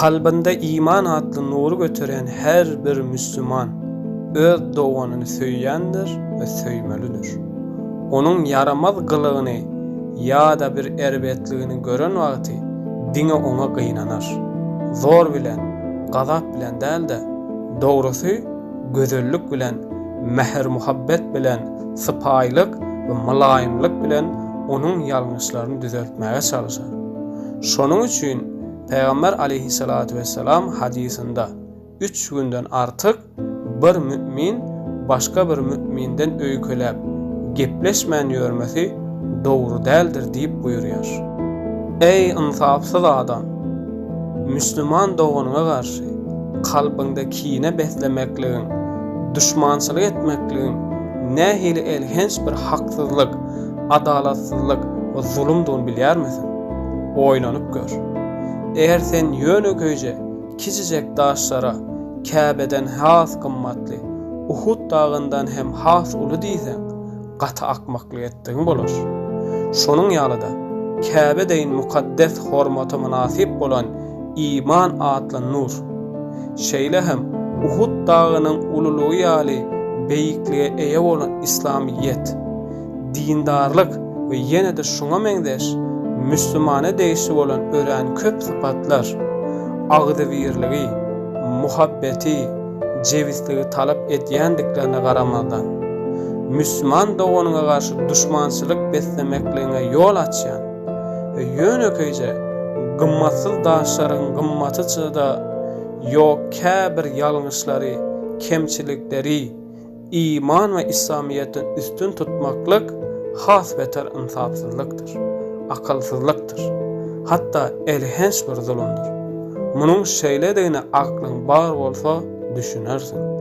Kalbinde iman adlı nuru götüren her bir Müslüman öz doğanını söyyendir ve söymelüdür. Onun yaramaz kılığını ya da bir erbetliğini gören vakti dine ona kıynanar. Zor bilen, gazap bilen değil de doğrusu gözellük bilen, mehr muhabbet bilen, sıpaylık ve malayimlik bilen onun yanlışlarını düzeltmeye çalışar. Şonun üçün Peygamber aleyhissalatu vesselam hadisinde üç günden artık bir mümin başka bir müminden öykülep gepleşmen görmesi doğru değildir deyip buyuruyor. Ey insafsız adam! Müslüman doğununa karşı kalbinde kine beslemekliğin, düşmançılık etmekliğin, ne hili elhenç bir haksızlık, adalatsızlık ve zulümdüğünü bilyer misin? Oynanıp gör. Eğer sen yönü köyce kicicek daşlara Kabe'den has kımmatlı, Uhud dağından hem has ulu diysen, qata akmaklı ettiğin bolur. Şonun yalıda, Kabe deyin mukaddes hormata münasip bolan iman adlı nur. Şeyle hem Uhud dağının ululuğu yali beyikliğe eye olan İslamiyet, dindarlık ve yine de şuna mengdeş, Müslümane değişi olan ören köp sıfatlar, ağdı virliği, muhabbeti, cevizliği talep etiyendiklerine karamadan, Müslüman doğununa karşı düşmançılık beslemekliğine yol açyan ve yön ökeyce gımmatsız daşların gımmatı çığda yok kâbir yalnızları, kemçilikleri, iman ve İslamiyet'in üstün tutmaklık has beter insafsızlıktır, akılsızlıktır. Hatta elhenç bir zulümdür. Munun şeyle deyine aklın bar olsa düşünersin.